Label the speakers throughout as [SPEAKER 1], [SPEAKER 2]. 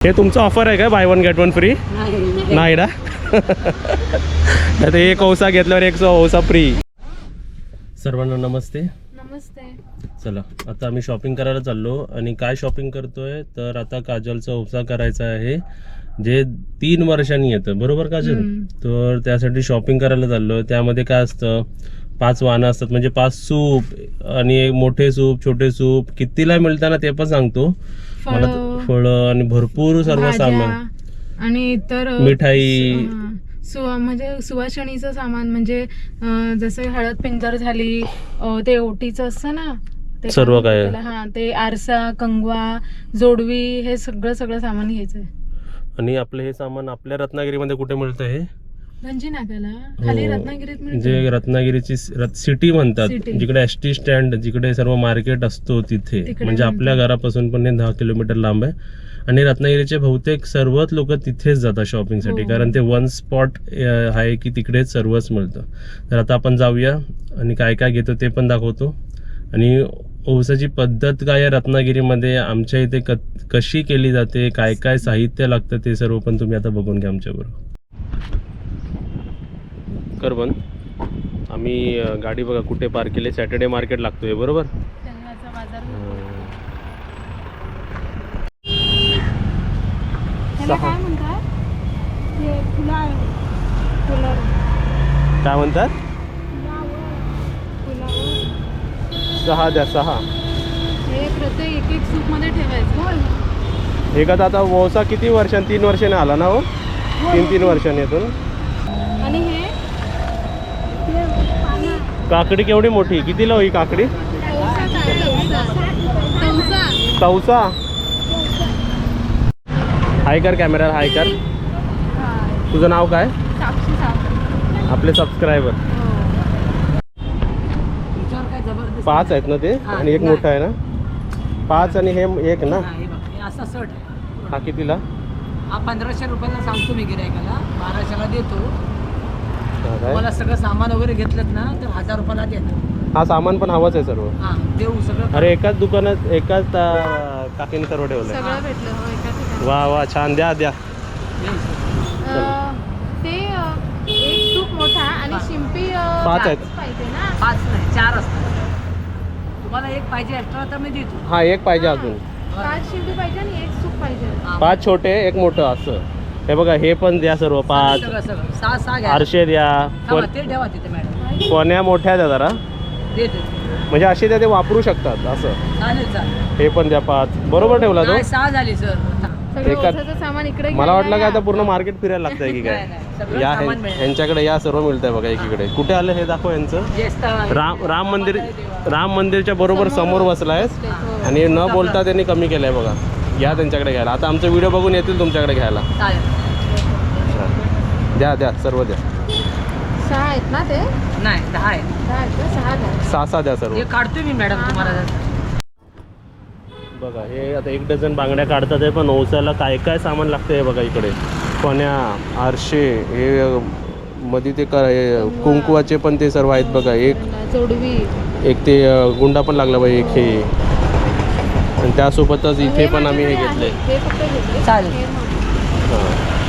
[SPEAKER 1] हे तुमचं ऑफर आहे काय buy one get one free नाही. ना? एक औसा घेतल्यावर एक औसा फ्री सर्वांना नमस्ते.
[SPEAKER 2] नमस्ते.
[SPEAKER 1] चला आता आम्ही शॉपिंग करायला चाललो आणि काय शॉपिंग करतोय? तर आता काजलचा उपसा करायचा आहे जे तीन वर्षांनी येतं. बरोबर काजल. तर त्यासाठी शॉपिंग करायला चाललो. त्यामध्ये काय असतं? पाच वाहनं असतात म्हणजे पाच सूप आणि मोठे सूप छोटे सूप कितीला मिळताना ते पण सांगतो. मला
[SPEAKER 2] फळं,
[SPEAKER 1] फळं आणि भरपूर सर्व सामान
[SPEAKER 2] आणि इतर
[SPEAKER 1] मिठाई.
[SPEAKER 2] सुवा म्हणजे सुवासणीचं सामान म्हणजे अ, जसं हळद पिंजर झाली अ, ते ओटीचं असतं ना ते
[SPEAKER 1] सर्व काय?
[SPEAKER 2] हा ते आरसा कंगवा जोडवी हे सगळं सगळं सामान घ्यायचंय
[SPEAKER 1] आणि आपलं हे सामान आपल्या रत्नागिरीमध्ये कुठे मिळतं हे
[SPEAKER 2] गंजी नाक्याला खाली
[SPEAKER 1] हो.
[SPEAKER 2] रत्नागिरीत मिळतं.
[SPEAKER 1] जे रत्नागिरीची सिटी म्हणतात
[SPEAKER 2] City.
[SPEAKER 1] जिकडे एस टी स्टँड जिकडे सर्व मार्केट असतो तिथे.
[SPEAKER 2] तिकडे
[SPEAKER 1] म्हणजे आपल्या घरापासून पण हे दहा किलोमीटर लांब आहे. आणि रत्नागिरीचे बहुतेक सर्वच लोक तिथेच जातात शॉपिंगसाठी
[SPEAKER 2] हो.
[SPEAKER 1] कारण ते वन स्पॉट आहे की तिकडेच सर्वच मिळतं. तर आता आपण जाऊया आणि काय काय घेतो ते पण दाखवतो. आणि ओसाची पद्धत काय आहे रत्नागिरीमध्ये? आमच्या इथे क कशी केली जाते? काय काय साहित्य लागतं ते सर्व पण तुम्ही आता बघून घ्या आमच्याबरोबर. कर बंद. आम्ही गाडी बघा कुठे पार्क केली. सॅटर्डे मार्केट लागतोय बरोबर.
[SPEAKER 2] काय म्हणतात?
[SPEAKER 1] सहा द्या सहा.
[SPEAKER 2] हे
[SPEAKER 1] आता वोसा किती वर्षांनी तीन वर्षाने आला ना हो? तीन तीन वर्षांनी येतो
[SPEAKER 2] आणि हे हे पानं.
[SPEAKER 1] काकडी केवढी मोठी? कितीला होई काकडी?
[SPEAKER 2] तवसा.
[SPEAKER 1] हाय कर कॅमेरा हाय कर. तुझं नाव काय. आपले सबस्क्रायबर. पाच आहेत ना ते? आणि एक मोठा आहे ना? पाच आणि हे एक ना?
[SPEAKER 3] हा,
[SPEAKER 1] कितीला?
[SPEAKER 3] पंधराशे रुपयाला सांगतो मी गिरायकाला बाराशेला देतो? तुम्हाला सगळं सामान वगैरे घेतलं ना तर हजार रुपयाला देतो.
[SPEAKER 1] हा सामान पण हवाच आहे सर्व.
[SPEAKER 3] हा देऊ सगळं
[SPEAKER 1] अरे एकाच दुकानात एकाच काकीने सर्व
[SPEAKER 2] भेटलं हो
[SPEAKER 1] वा वा छान द्या द्या.
[SPEAKER 2] ते एक सूप मोठा आणि. शिंपी
[SPEAKER 1] पाच आहेत.
[SPEAKER 2] पाहिजे ना?
[SPEAKER 3] पाच नाही चार असतात. तुम्हाला एक पाहिजे एक्स्ट्रा तर मी देतो.
[SPEAKER 1] हा एक पाहिजे अजून.
[SPEAKER 2] पाच शिंपी पाहिजे आणि एक सूप पाहिजे.
[SPEAKER 1] पाच छोटे एक मोठं असं. हे बघा हे पण द्या सर्व पाच.
[SPEAKER 3] सगळं सगळं. सहा सहा घ्या.
[SPEAKER 1] आरशे द्या.
[SPEAKER 3] थांबा,
[SPEAKER 1] कोण
[SPEAKER 3] ते ठेवा तिथे मॅडम.
[SPEAKER 1] कोण्या मोठ्या द्या जरा.
[SPEAKER 3] देतो
[SPEAKER 1] म्हणजे असे त्या ते वापरू शकतात असं.
[SPEAKER 3] चालेल चालेल.
[SPEAKER 1] हे पण द्या पाच. बरोबर ठेवला तो?
[SPEAKER 3] नाही सहा झाली सर.
[SPEAKER 2] सगळं
[SPEAKER 1] एका-
[SPEAKER 2] ओझाचं सामान इकडे
[SPEAKER 1] मला वाटलं काय आता पूर्ण मार्केट फिरायला लागतंय की काय?
[SPEAKER 3] नाही, सगळं
[SPEAKER 1] या
[SPEAKER 3] सामान
[SPEAKER 1] ह्यां-
[SPEAKER 3] मिळेल.
[SPEAKER 1] ह्यांच्याकडे या सर्व मिळतंय बघा एकीकडे. कुठे आलं हे दाखव यांचं? राम राम मंदिर राम मंदिरच्या बरोबर समोर बसलाय
[SPEAKER 2] हो.
[SPEAKER 1] आणि न बोलता त्यांनी कमी केलंय बघा. या त्यांच्याकडे घ्यायला. आता आमचा व्हिडिओ बघून येतील तुमच्याकडे घ्यायला.
[SPEAKER 3] चालेल.
[SPEAKER 1] द्या द्या सर्व द्या.
[SPEAKER 2] सहा आहेत ना ते?
[SPEAKER 3] नाही दहा आहे
[SPEAKER 2] आहेत का? सहा द्या
[SPEAKER 1] सहा सहा द्या सर्व.
[SPEAKER 3] हे काढतोय मी मॅडम तुम्हाला
[SPEAKER 1] बघा हे आता एक डझन बांगड्या काढतात आहे पण ओसायला काय काय सामान लागतं हे बघा इकडे. कोण्या आरशे हे मध्ये ते काय हे कुंकुवाचे पण ते सर्व आहेत बघा एक.
[SPEAKER 2] जोडवी.
[SPEAKER 1] एक ते अ, गुंडा पण लागला बाई एक हे. आणि त्यासोबतच इथे पण आम्ही हे घेतले.
[SPEAKER 2] आहे. हे फक्त घेतले
[SPEAKER 3] चालेल.
[SPEAKER 2] हे.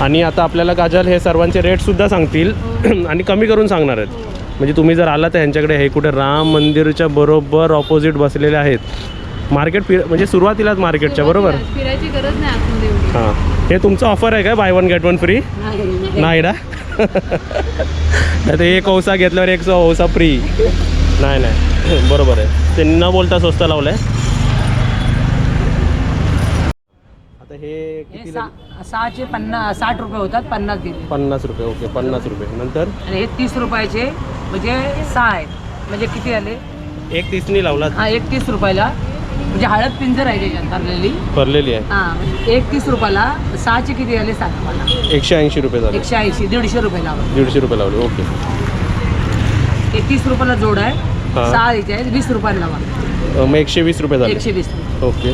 [SPEAKER 1] आणि आता आपल्याला काजल हे सर्वांचे रेटसुद्धा सांगतील. आणि कमी करून सांगणार आहेत. म्हणजे तुम्ही जर आला तर ह्यांच्याकडे हे कुठे राम मंदिरच्या बरोबर ऑपोजिट बसलेले आहेत. मार्केट फिर म्हणजे सुरुवातीलाच मार्केटच्या बरोबर?
[SPEAKER 2] सुरुवातीला फिरायची गरज नाही आतमध्ये एवढी.
[SPEAKER 1] हां. हे तुमचं ऑफर आहे काय? Buy one get one free
[SPEAKER 3] नाही.
[SPEAKER 1] ना? नाही तर एक औसा घेतल्यावर एक औसा फ्री नाही नाही. बरोबर आहे. ते न बोलता स्वस्त लावलं आहे आता हे किती
[SPEAKER 3] सहा- सहाचे पन्नास साठ रुपये होतात पन्नास दिले.
[SPEAKER 1] पन्नास रुपये ओके पन्नास रुपये. नंतर?
[SPEAKER 3] आणि हे तीस रुपयाचे म्हणजे सहा आहेत. म्हणजे किती आले?
[SPEAKER 1] एक तीसनी लावला.
[SPEAKER 3] हा एक तीस रुपयाला. म्हणजे हळद पिंजर आहे त्याच्यात भरलेली.
[SPEAKER 1] भरलेली आहे.
[SPEAKER 3] हा एक तीस रुपयाला सहाचे किती आले सांगा मला.
[SPEAKER 1] एकशे ऐंशी रुपये झाले.
[SPEAKER 3] एकशे ऐंशी दीडशे रुपये लावा
[SPEAKER 1] दीडशे रुपये लावले ओके.
[SPEAKER 3] हे तीस रुपयाला जोड आहे
[SPEAKER 1] हा.
[SPEAKER 3] सहा याचे आहेत वीस रुपयाला लावा.
[SPEAKER 1] अ, मग एकशे वीस रुपये झाले.
[SPEAKER 3] एकशे वीस. रुपये
[SPEAKER 1] ओके.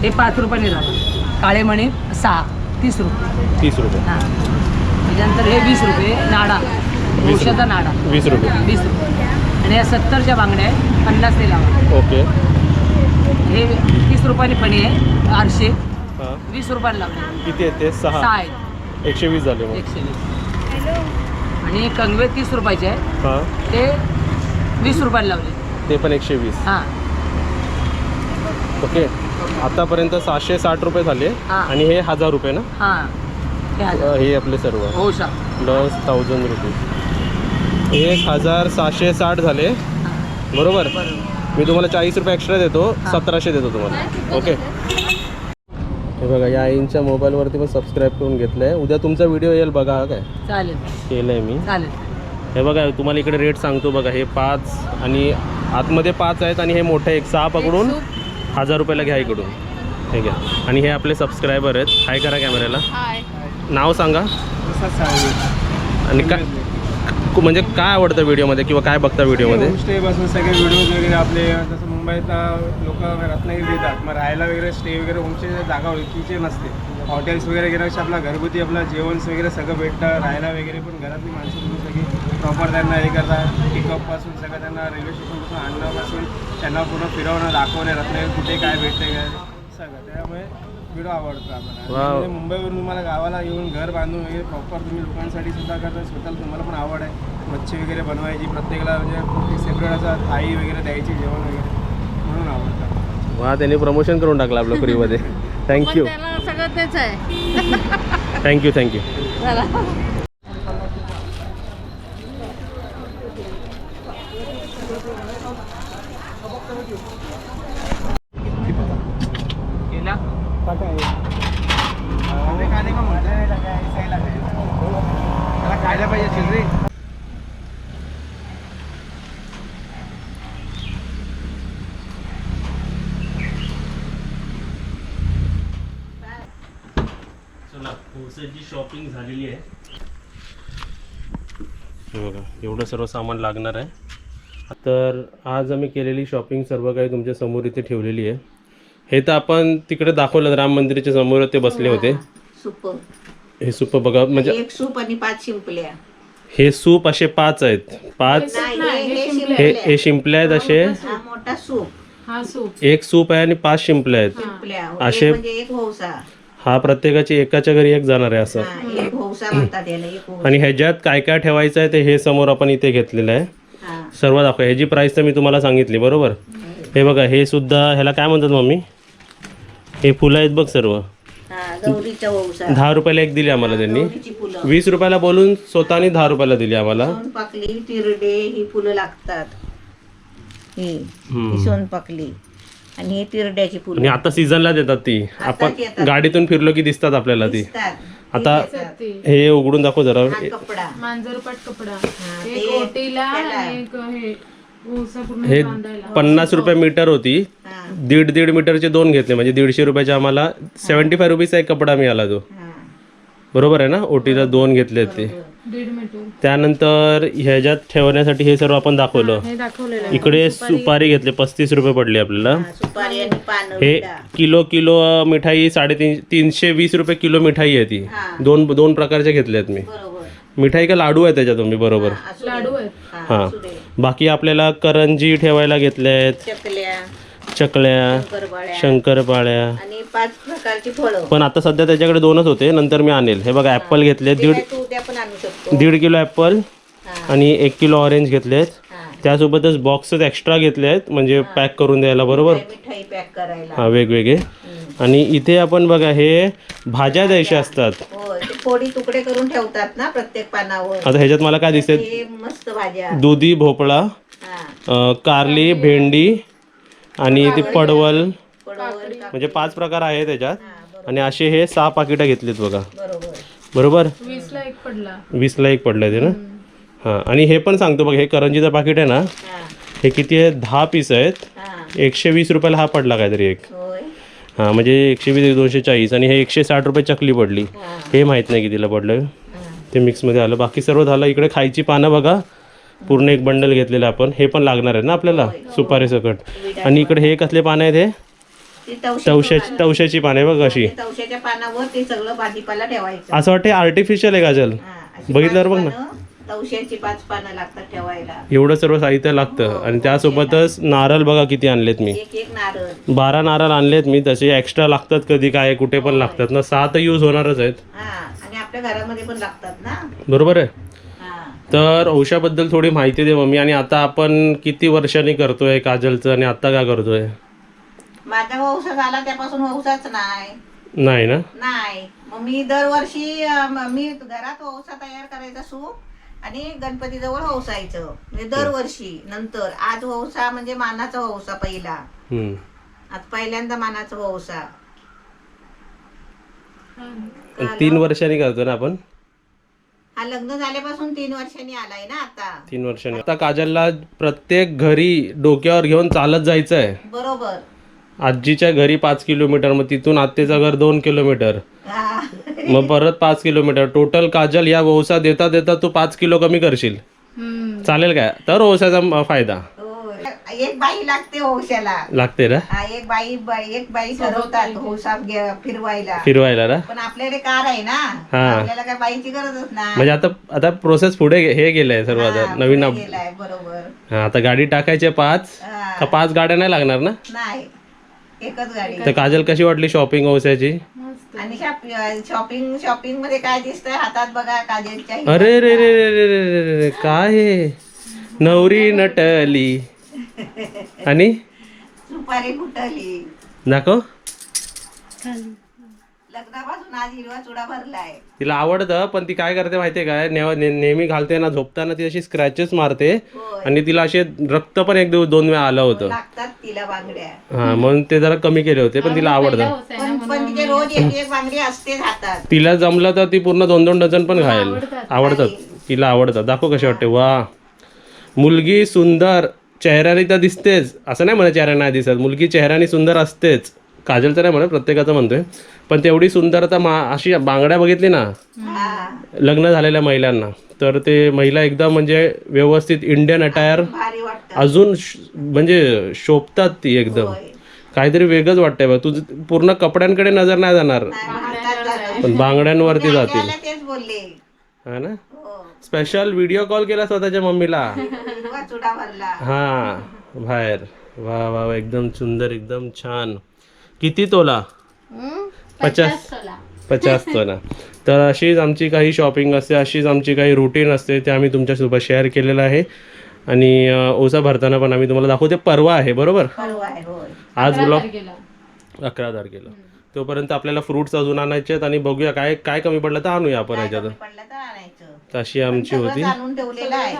[SPEAKER 3] हे पाच रुपयाने लावा. काळे मणी सहा तीस रुपये.
[SPEAKER 1] तीस रुपये.
[SPEAKER 3] हां. त्याच्यानंतर हे वीस रुपये नाडा.
[SPEAKER 1] वीस
[SPEAKER 3] औषधा नाडा.
[SPEAKER 1] वीस रुपये.
[SPEAKER 3] वीस रुपये. आणि या सत्तरच्या बांगड्या आहे पन्नास ते लावा.
[SPEAKER 1] ओके.
[SPEAKER 3] हे तीस रुपयाने पणी आहे आठशे.
[SPEAKER 1] हां.
[SPEAKER 3] वीस रुपयाला लावले.
[SPEAKER 1] किती आहेत ते?
[SPEAKER 3] सहा.
[SPEAKER 1] सहा
[SPEAKER 3] आहेत.
[SPEAKER 1] एकशे वीस झाले मग.
[SPEAKER 3] एकशे वीस. आणि कंगवे तीस रुपयाचे आहे
[SPEAKER 1] हां.
[SPEAKER 3] ते वीस रुपयाला लावले.
[SPEAKER 1] ते पण एकशे वीस.
[SPEAKER 3] हां.
[SPEAKER 1] ओके. आतापर्यंत सहाशे साठ रुपये झाले
[SPEAKER 3] हां.
[SPEAKER 1] आणि हे हजार रुपये ना?
[SPEAKER 3] हां. हे
[SPEAKER 1] हे आपले सर्व.
[SPEAKER 3] हो
[SPEAKER 1] प्लस थाउजंड रुपीज एक हजार सहाशे साठ झाले. बरोबर? मी तुम्हाला चाळीस रुपये एक्स्ट्रा देतो सतराशे देतो तुम्हाला. ओके हे बघा या आईंच्या मोबाईलवरती पण सबस्क्राईब करून घेतलं आहे उद्या तुमचा व्हिडिओ येईल बघा हा काय?
[SPEAKER 3] चालेल.
[SPEAKER 1] केलं आहे मी.
[SPEAKER 3] चालेल.
[SPEAKER 1] हे बघा तुम्हाला इकडे रेट सांगतो बघा हे पाच आणि आतमध्ये पाच आहेत आणि हे मोठे एक सहा पकडून हजार रुपयाला घ्या इकडून. हे घ्या आणि हे आपले सबस्क्रायबर आहेत. हाय करा कॅमेऱ्याला.
[SPEAKER 2] हाय
[SPEAKER 1] नाव सांगा. आणि काय म्हणजे काय आवडतं व्हिडिओमध्ये किंवा काय बघता व्हिडिओमध्ये?
[SPEAKER 4] होमस्टे पासून सगळे व्हिडिओज वगैरे आपले जसं मुंबईत लोक रत्नागिरी देतात. मग राहायला वगैरे स्टे वगैरे होमस्टे जागा ओळखीचे नसते. हॉटेल्स वगैरे गेल्यापेक्षा आपला घरगुती आपला जेवण वगैरे सगळं भेटतं. राहायला वगैरे पण घरातली माणसं सगळी प्रॉपर त्यांना हे करतात. पिकअपपासून सगळं त्यांना रेल्वे स्टेशनपासून आणण्यापासून त्यांना पूर्ण फिरवणं दाखवणे रत्नागिरी कुठे काय भेटते काय सगळं. त्यामुळे व्हिडिओ आवडतो आम्हाला. म्हणजे मुंबईवरून तुम्हाला गावाला येऊन घर बांधून वगैरे प्रॉपर तुम्ही लोकांसाठी सुद्धा करता स्वतःला तुम्हाला पण आवड आहे. मच्छी वगैरे बनवायची प्रत्येकाला म्हणजे सेपरेट असं थाळी वगैरे द्यायची जेवण वगैरे. म्हणून आवडतं
[SPEAKER 1] वा त्यांनी प्रमोशन करून टाकलं आपलं फ्रीमध्ये. थँक्यू
[SPEAKER 2] सगळं तेच आहे.
[SPEAKER 1] थँक्यू थँक्यू
[SPEAKER 4] खायला पाहिजे
[SPEAKER 1] चला पोहोचायची शॉपिंग झालेली आहे. हे बघा एवढं सर्व सामान लागणार आहे. तर आज आम्ही केलेली शॉपिंग सर्व काही तुमच्यासमोर इथे ठेवलेली आहे. हे तर आपण तिकडे दाखवलं राम मंदिराच्या समोर ते बसले होते. हे सूप बघा म्हणजे
[SPEAKER 5] एक सूप आणि पाच शिंपल्या.
[SPEAKER 1] हे सूप असे पाच आहेत. पाच
[SPEAKER 5] नाही हे- हे
[SPEAKER 1] हे
[SPEAKER 5] शिंपल्या.
[SPEAKER 1] हे आहेत असे?
[SPEAKER 5] हा मोठा सूप.
[SPEAKER 2] हा सूप.
[SPEAKER 1] एक सूप आहे आणि पाच शिंपले आहेत.
[SPEAKER 5] शिंपल्या.
[SPEAKER 1] असे-
[SPEAKER 5] एक म्हणजे एक
[SPEAKER 1] हा प्रत्येकाची एकाच्या घरी एक जाणार आहे असं.
[SPEAKER 5] हा एक भोवसा म्हणतात याला एक भोवसा.
[SPEAKER 1] आणि ह्याच्यात काय काय ठेवायचं आहे ते हे समोर आपण इथे घेतलेलं आहे.
[SPEAKER 5] हा.
[SPEAKER 1] सर्व दाखवा. ह्याची प्राईस तर मी तुम्हाला सांगितली बरोबर? हे. बघा हे सुद्धा ह्याला काय म्हणतात मम्मी? हे फुलं आहेत बघ सर्व.
[SPEAKER 5] हा गौरीचा
[SPEAKER 1] दहा रुपयाला एक दिली आम्हाला त्यांनी.
[SPEAKER 5] गौरीची फुलं.
[SPEAKER 1] वीस रुपयाला बोलून स्वतःनी दहा रुपयाला दिली आम्हाला.
[SPEAKER 5] सोनपाकली तिरडे ही फुलं लागतात. ही
[SPEAKER 1] हम्म.
[SPEAKER 5] ही सोनपाकली आणि ही तिरड्याची
[SPEAKER 1] आणि
[SPEAKER 5] फुलं
[SPEAKER 1] आता सीझनला देतात ती. आपण
[SPEAKER 5] येतात.
[SPEAKER 1] गाडीतून फिरलो की दिसतात आपल्याला ती.
[SPEAKER 5] दिसतात.
[SPEAKER 1] आता हे उघडून दाखव जरा.
[SPEAKER 5] हा कपडा.
[SPEAKER 2] मांजरपाट कपडा.
[SPEAKER 5] ते
[SPEAKER 2] एक ओटीला
[SPEAKER 5] त्याला.
[SPEAKER 2] आणि एक हे ऊसा पूर्ण
[SPEAKER 1] हे
[SPEAKER 2] बांधायला
[SPEAKER 1] पन्नास रुपये मीटर होती. दीड दीड मीटरचे दोन घेतले म्हणजे दीडशे रुपयाचे आम्हाला सेवन्टी फाय रुपीजचा एक कपडा मिळाला तो.
[SPEAKER 5] हा
[SPEAKER 1] बरोबर आहे ना? ओटीला दोन घेतले ते.
[SPEAKER 2] दीड मीटर.
[SPEAKER 1] त्यानंतर ह्याच्यात ठेवण्यासाठी हे सर्व आपण दाखवलं.
[SPEAKER 2] हे दाखवलेलं आहे.
[SPEAKER 1] इकडे सुपारी. घेतली पस्तीस रुपये पडली आपल्याला.
[SPEAKER 5] हा, सुपारी आणि पानं
[SPEAKER 1] हे
[SPEAKER 5] विडा.
[SPEAKER 1] किलो किलो मिठाई साडेतीन तीनशे वीस रुपये किलो मिठाई आहे ती. दोन दोन प्रकारच्या घेतल्यात मी.
[SPEAKER 5] बरोबर.
[SPEAKER 1] मिठाई का लाडू आहे त्याच्यात तुम्ही? बरोबर.
[SPEAKER 5] हा.
[SPEAKER 1] बाकी आपल्याला करंजी ठेवायला घेतल्या आहेत
[SPEAKER 5] चकल्या
[SPEAKER 1] शंकरपाळ्या
[SPEAKER 5] आणि पाच प्रकारची फळं.
[SPEAKER 1] पण आता सध्या त्याच्याकडे दोनच होते नंतर मी आणेल. हे बघा ॲपल घेतले
[SPEAKER 5] ते
[SPEAKER 1] दीड
[SPEAKER 5] काय तू उद्या पण आणू शकतो.
[SPEAKER 1] दीड किलो ॲपल
[SPEAKER 5] हा,
[SPEAKER 1] आणि एक किलो ऑरेंज घेतलेत.
[SPEAKER 5] हा.
[SPEAKER 1] त्यासोबतच बॉक्सच एक्स्ट्रा घेतले आहेत म्हणजे पॅक करून द्यायला बरोबर?
[SPEAKER 5] काय मिठाई पॅक करायला.
[SPEAKER 1] हा वेगवेगळे. आणि इथे आपण बघा हे भाज्या द्यायच्या असतात.
[SPEAKER 5] होय ते फोडी तुकडे करून ठेवतात ना प्रत्येक पानावर.
[SPEAKER 1] आता ह्याच्यात मला काय दिसते
[SPEAKER 5] हे मस्त भाज्या.
[SPEAKER 1] दुधी भोपळा
[SPEAKER 5] हा.
[SPEAKER 1] अ, कारली. भेंडी आणि ती पडवल. म्हणजे पाच प्रकार आहे त्याच्यात. आणि असे हे सहा पाकिटं घेतलीत बघा.
[SPEAKER 5] बरोबर.
[SPEAKER 1] बरोबर?
[SPEAKER 2] वीसला एक पडला.
[SPEAKER 1] वीसला एक पडलं ते ना? हां आणि हे पण सांगतो बघ हे करंजीचं पाकिट आहे ना?
[SPEAKER 5] हा.
[SPEAKER 1] हे किती आहे? दहा पीस आहेत.
[SPEAKER 5] हा.
[SPEAKER 1] एकशे वीस रुपयाला हा पडला काहीतरी एक.
[SPEAKER 5] होय.
[SPEAKER 1] हां म्हणजे एकशे वीस दोनशे चाळीस आणि हे एकशे साठ रुपये चकली पडली.
[SPEAKER 5] हा.
[SPEAKER 1] हे माहीत नाही कितीला पडलं
[SPEAKER 5] हा.
[SPEAKER 1] ते मिक्समध्ये आलं. बाकी सर्व झालं. इकडे खायची पानं बघा. पूर्ण एक बंडल घेतलेलं आपण हे पण लागणार आहे ना आपल्याला? सुपारी सकट आणि इकडे हे कसले पानं आहेत हे? तवशाची तवशाची पानं. बघ अशी.
[SPEAKER 5] ते तवशाच्या पानावर ते सगळं भाजीपाला ठेवायचं.
[SPEAKER 1] असं वाटते आर्टिफिशियल आहे गाजल
[SPEAKER 5] हा,
[SPEAKER 1] बघितल्यावर
[SPEAKER 5] पाच
[SPEAKER 1] बघ ना.
[SPEAKER 5] पानं तवशाची पाच पानं लागतात ठेवायला.
[SPEAKER 1] एवढं सर्व साहित्य लागतं. आणि त्यासोबतच नारळ बघा किती आणलेत मी.
[SPEAKER 5] एक एक नारळ.
[SPEAKER 1] बारा नारळ आणलेत मी तसे एक्स्ट्रा लागतात कधी काय कुठे पण लागतात ना. सहा तर यूज होणारच आहेत.
[SPEAKER 5] हा आणि आपल्या घरामध्ये पण लागतात ना.
[SPEAKER 1] बरोबर आहे?
[SPEAKER 5] हा
[SPEAKER 1] तर औषाबद्दल थोडी माहिती दे मम्मी. आणि आता आपण किती वर्षांनी करतोय काजलचं आणि आता काय करतोय?
[SPEAKER 5] माझा वंश झाला त्यापासून वंशाच नाही.
[SPEAKER 1] नाही ना?
[SPEAKER 5] नाही. मग मी दरवर्षी अं, म- घरात वौसा तयार करायचा सूप आणि गणपतीजवळ वौसायचं म्हणजे दरवर्षी नंतर. आज वौसा म्हणजे मानाचा वौसा पहिला.
[SPEAKER 1] हम्म.
[SPEAKER 5] आज पहिल्यांदा मानाचा वौसा
[SPEAKER 1] तीन वर्षांनी करतो ना आपण?
[SPEAKER 5] हा लग्न झाल्यापासून तीन वर्षांनी आलाय ना आता.
[SPEAKER 1] तीन वर्षांनी. आता काजलला प्रत्येक घरी डोक्यावर घेऊन चालत जायचं आहे
[SPEAKER 5] बरोबर.
[SPEAKER 1] आजीच्या घरी पाच किलोमीटर मग तिथून आत्तेचं घर दोन किलोमीटर.
[SPEAKER 5] हा.
[SPEAKER 1] मग परत पाच किलोमीटर. टोटल काजल या व्यवसाय देता देता तू पाच किलो कमी करशील.
[SPEAKER 2] हम्म.
[SPEAKER 1] चालेल काय? तर व्यवसायाचा म- फायदा.
[SPEAKER 5] एक बाई लागते वौशाला
[SPEAKER 1] लागते ना?
[SPEAKER 5] हा एक बाई बाई- एक बाई ठरवतात वौसा घे- फिरवायला.
[SPEAKER 1] फिरवायला ना?
[SPEAKER 5] पण आपल्याकडे कार आहे ना
[SPEAKER 1] हा.
[SPEAKER 5] आपल्याला काय बाईची गरजच नाही.
[SPEAKER 1] म्हणजे आता आता प्रोसेस पुढे गे- हे गेलंय सर्व आता
[SPEAKER 5] हा,
[SPEAKER 1] नवीन
[SPEAKER 5] पुढे गेलाय बरोबर.
[SPEAKER 1] हा, आता गाडी टाकायचे पाच.
[SPEAKER 5] हा.
[SPEAKER 1] का पाच गाड्या नाही लागणार ना?
[SPEAKER 5] नाही एकच गाडी.
[SPEAKER 1] तर काजल कशी वाटली शॉपिंग
[SPEAKER 2] मस्त.
[SPEAKER 5] आणि शॉपिंग शॉपिंगमध्ये काय दिसतंय हातात बघा काजलच्या.
[SPEAKER 1] अरे रे रे रे रे रे रे रे रे काय हे? नवरी नटली. आणि?
[SPEAKER 5] सुपारी फुटली.
[SPEAKER 1] दाखव.
[SPEAKER 5] लग्नापासून आज हिरवा चुडा भरलाय.
[SPEAKER 1] तिला आवडतं पण ती काय करते माहितीये काय नेव- ने- नेहमी घालते ना झोपताना ती अशी स्क्रॅचेस मारते आणि तिला असे रक्त पण एक दिवस दोन वेळा आलं होतं.
[SPEAKER 5] लागतात तिला बांगड्या.
[SPEAKER 1] हा म्हणून ते जरा कमी केले होते पण तिला आवडतं.
[SPEAKER 5] पण पण तिचे रोज एक एक बांगडी असतेच हातात
[SPEAKER 1] तिला जमलं तर ती पूर्ण दोन दोन डझन पण खाईल
[SPEAKER 2] आवडतात.
[SPEAKER 1] आवडतात. तिला आवडतात दाखव कसे वाटते. वा. मुलगी सुंदर. चेहऱ्याने तर दिसतेच. असं नाही म्हणत चेहरा नाही दिसत. मुलगी चेहऱ्याने सुंदर असतेच. काजलचं नाही म्हणत प्रत्येकाचं म्हणतोय. पण तेवढी सुंदरता मा अशी बांगड्या बघितली ना लग्न झालेल्या महिलांना तर ते महिला एकदम म्हणजे व्यवस्थित इंडियन अटायर अजून म्हणजे शोभतात ती एकदम. काहीतरी वेगळंच वाटतंय बघ. तुझं पूर्ण कपड्यांकडे नजर नाही जाणार. पण बांगड्यांवरती जातील. हा ना? स्पेशल व्हिडिओ कॉल केला स्वतःच्या मम्मीला.
[SPEAKER 5] चुडा भरला
[SPEAKER 1] हा बाहेर. वा वा वा, एकदम सुंदर एकदम छान. किती तोला? पचास. पचास तोला. तर अशीच आमची काही शॉपिंग असते अशीच आमची काही रुटीन असते ते आम्ही तुमच्यासोबत शेअर केलेलं आहे. आणि ओसा भरताना पण आम्ही तुम्हाला दाखवते परवा आहे बरोबर?
[SPEAKER 5] परवा आहे होय.
[SPEAKER 1] आज ब्लॉग
[SPEAKER 2] गेला.
[SPEAKER 1] अकरा तारखेला तोपर्यंत आपल्याला फ्रुट्स अजून आणायचे आहेत आणि बघूया काय काय कमी पडलं तर आणूया आपण ह्याच्यात अशी आमची होती.
[SPEAKER 5] सगळं आणून ठेवलेलं आहे.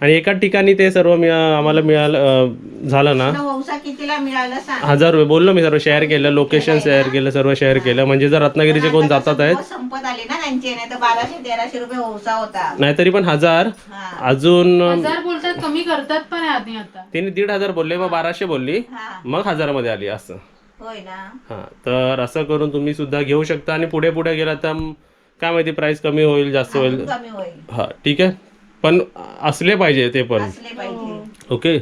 [SPEAKER 1] आणि एका ठिकाणी ते सर्व मिळा आम्हाला मिळालं अं, झालं ना?
[SPEAKER 5] तुला वंसा कितीला मिळालं सांग.
[SPEAKER 1] हजार रुपये. बोललो मी सर्व शेअर केलं लोकेशन शेअर केलं सर्व शेअर केलं. म्हणजे जर रत्नागिरीचे कोण जातात आहेत?
[SPEAKER 5] संपत- आले ना त्यांचे नाही तर बाराशे तेराशे रुपये वंसा होता
[SPEAKER 1] नाहीतरी पण हजार.
[SPEAKER 5] हा.
[SPEAKER 1] अजून
[SPEAKER 2] हजार बोलतात कमी करतात पण आहे आधी आता.
[SPEAKER 1] तिने दीड हजार बोलले मग बाराशे बोलली.
[SPEAKER 5] हा.
[SPEAKER 1] मग हजारामध्ये आली असं.
[SPEAKER 5] होय ना?
[SPEAKER 1] हां. तर असं करून तुम्ही सुद्धा घेऊ शकता आणि पुढे पुढे गेला तर काय माहिती प्राइस कमी होईल जास्त होईल.
[SPEAKER 5] अजून कमी होईल.
[SPEAKER 1] हां ठीक आहे. पण असले पाहिजे ते पण.
[SPEAKER 5] असले पाहिजे.
[SPEAKER 1] ओके.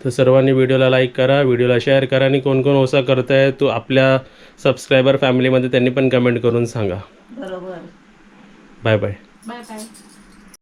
[SPEAKER 1] तर सर्वांनी व्हिडिओला लाईक करा व्हिडिओला शेअर करा आणि कोण कोण ओसा करताय तो आपल्या सबस्क्रायबर फॅमिलीमध्ये त्यांनी पण कमेंट करून सांगा.
[SPEAKER 5] बरोबर.
[SPEAKER 1] Bye bye
[SPEAKER 2] bye bye